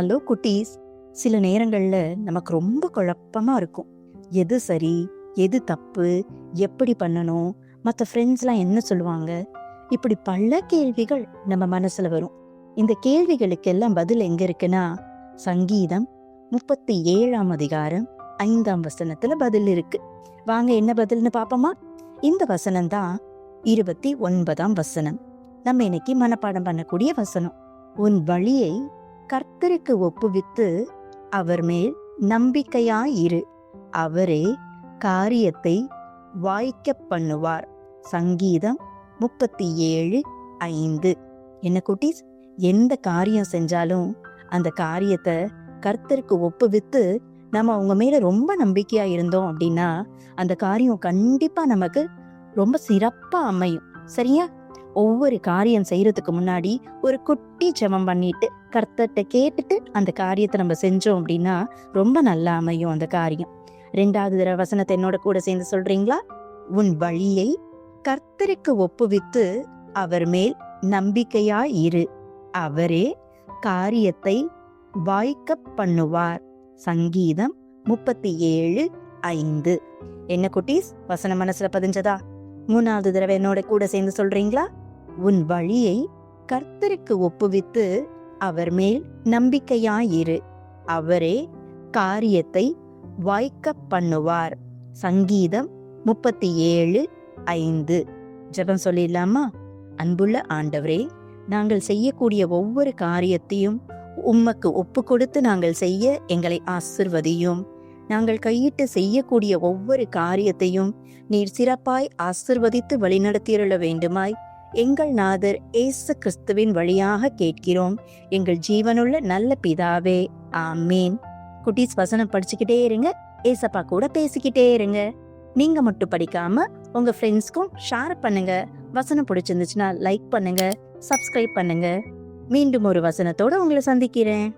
Hello குட்டீஸ். சில நேரங்கள்ல நமக்கு ரொம்ப குழப்பமா இருக்கும். எது சரி? எது தப்பு? எப்படி பண்ணணும்? மற்ற ஃப்ரெண்ட்ஸ்லாம் என்ன சொல்லுவாங்க? இப்படி பல கேள்விகள் நம்ம மனசுல வரும். இந்த கேள்விகளுக்கெல்லாம் பதில் எங்க இருக்குன்னா சங்கீதம் முப்பத்தி ஏழாம் அதிகாரம் ஐந்தாம் வசனத்துல பதில் இருக்கு. வாங்க என்ன பதில்னு பார்ப்போமா இந்த வசனம் தான் இருபத்தி ஒன்பதாம் வசனம். நம்ம இன்னைக்கு மனப்பாடம் பண்ணக்கூடிய வசனம். உன் வழியை கர்த்தருக்கு ஒப்புவித்து அவர் மேல் நம்பிக்கையாயிரு. அவரே காரியத்தை வாய்க்க பண்ணுவார். சங்கீதம் முப்பத்தி ஏழு ஐந்து. என்ன குட்டீஸ்? எந்த காரியம் செஞ்சாலும் அந்த காரியத்தை கர்த்தருக்கு ஒப்புவித்து நம்ம அவங்க மேல ரொம்ப நம்பிக்கையா இருந்தோம் அப்படின்னா அந்த காரியம் கண்டிப்பா நமக்கு ரொம்ப சிறப்பா அமையும். சரியா? ஒவ்வொரு காரியம் செய்யறதுக்கு முன்னாடி ஒரு குட்டி ஜெபம் பண்ணிட்டு கர்த்தர்கிட்ட கேட்டுட்டு அந்த காரியத்தை நம்ம செஞ்சோம் அப்படின்னா ரொம்ப நல்லா அமையும் அந்த காரியம். ரெண்டாவது தடவை வசனத்தை என்னோட கூட சேர்ந்து சொல்றீங்களா? உன் வழியை கர்த்தருக்கு ஒப்புவித்து அவர் மேல் நம்பிக்கையா இரு. அவரே காரியத்தை வாய்க்க பண்ணுவார். சங்கீதம் முப்பத்தி ஏழு ஐந்து. என்ன குட்டீஸ்? வசன மனசுல பதிஞ்சதா? மூணாவது தடவை என்னோட கூட சேர்ந்து சொல்றீங்களா? உன் வழியை கர்த்தருக்கு ஒப்புவித்து அவர் மேல் நம்பிக்கையாயிரு. அவரே காரியத்தை வாய்க்க பண்ணுவார். சங்கீதம் முப்பத்தி ஏழு ஐந்து. ஜெபம் சொல்லிடலாமா? அன்புள்ள ஆண்டவரே நாங்கள் செய்யக்கூடிய ஒவ்வொரு காரியத்தையும் உம்மக்கு ஒப்பு கொடுத்து நாங்கள் செய்ய எங்களை ஆசிர்வதியும். நாங்கள் கையிட்டு செய்யக்கூடிய ஒவ்வொரு காரியத்தையும் நீர் சிறப்பாய் ஆசிர்வதித்து வழிநடத்தியிருள வேண்டுமாய் எங்கள் நாதர் ஏசு கிறிஸ்துவின் வழியாக கேட்கிறோம். எங்கள் ஜீவனுள்ள நல்ல பிதாவே ஆமீன். குட்டீஸ் வசனம் படிச்சுக்கிட்டே இருங்க ஏசப்பா கூட பேசிக்கிட்டே இருங்க. நீங்க மட்டும் படிக்காம உங்க ஃப்ரெண்ட்ஸ்க்கும் ஷேர் பண்ணுங்க. வசனம் பிடிச்சிருந்துச்சுன்னா லைக் பண்ணுங்க சப்ஸ்கிரைப் பண்ணுங்க. மீண்டும் ஒரு வசனத்தோட உங்களை சந்திக்கிறேன்.